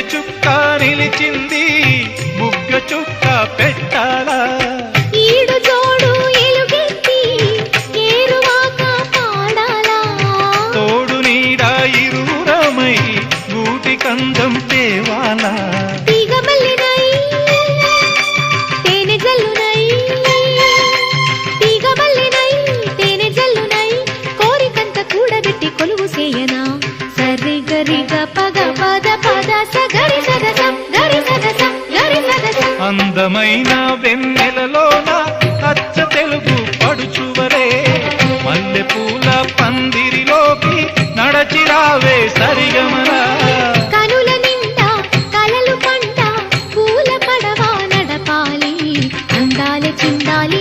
చుక్క నిలిచింది ముగ్గ చుక్క పెట్టాలా. ఈడు జోడు ఎలుగెత్తి ఏరువాక పాడాలా తోడు నీడ ఇరురమై గూటి కందం తేవాలా. కొలువు చేయనా. గరి గరి పగ పద పద సగరి సగసం గరి సగసం గరి సగసం అందమైన వెన్నెలలోన అచ్చ తెలుగు పడుచువరే. మల్లె పూల పందిరిలోకి నడచిరావే సరిగమరా కనుల నిండా కలలు పంట పూల పడవ నడపాలి. అందాల చిందాలి